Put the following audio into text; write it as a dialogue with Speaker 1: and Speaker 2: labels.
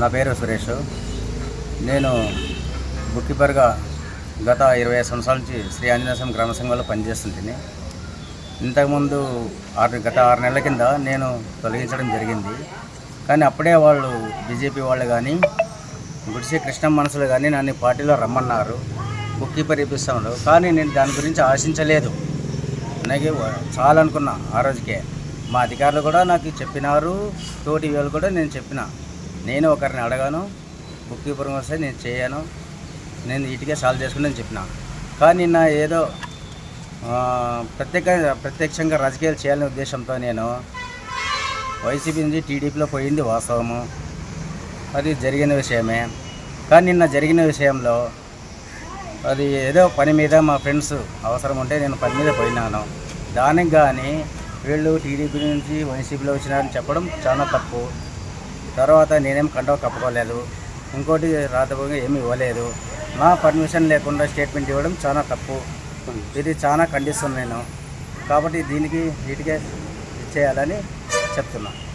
Speaker 1: నా పేరు సురేష్. నేను బుక్కిపర్గా గత ఇరవై సంవత్సరాల నుంచి శ్రీ ఆంజనేయ గ్రామ సంఘంలో పనిచేస్తుంటుంది ఇంతకుముందు ఆరు గత ఆరు నెలల కింద నేను తొలగించడం జరిగింది. కానీ అప్పుడే వాళ్ళు బీజేపీ వాళ్ళు కానీ గుడిసె కృష్ణ మనసులు కానీ నన్ను పార్టీలో రమ్మన్నారు. బుక్ కీపర్ కానీ నేను దాని గురించి ఆశించలేదు. అలాగే చాలా అనుకున్నా ఆ రోజుకే. మా అధికారులు కూడా నాకు చెప్పినారు. తోటి వాళ్ళు కూడా నేను చెప్పిన. నేను ఒకరిని అడగాను. బుక్ కీపర్ వస్తే నేను చేయను. నేను ఇటుకే సాల్వ్ చేసుకుని చెప్పిన. కానీ నా ఏదో ప్రత్యేక ప్రత్యక్షంగా రాజకీయాలు చేయాలనే ఉద్దేశంతో నేను వైసీపీ నుంచి టీడీపీలో పోయింది వాస్తవము. అది జరిగిన విషయమే. కానీ నిన్న జరిగిన విషయంలో అది ఏదో పని మీద మా ఫ్రెండ్స్ అవసరం ఉంటే నేను పని మీద పోయినాను. దానికి కానీ వీళ్ళు టీడీపీ నుంచి వైసీపీలో వచ్చినారని చెప్పడం చాలా తప్పు. తర్వాత నేనేం కండవ కప్పుకోలేదు. ఇంకోటి రాతపూర్వకంగా ఏమీ ఇవ్వలేదు. నా పర్మిషన్ లేకుండా స్టేట్మెంట్ ఇవ్వడం చాలా తప్పు. ఇది చాలా ఖండిస్తున్నాను నేను. కాబట్టి దీనికి వీటికే చేయాలని చెప్తున్నాను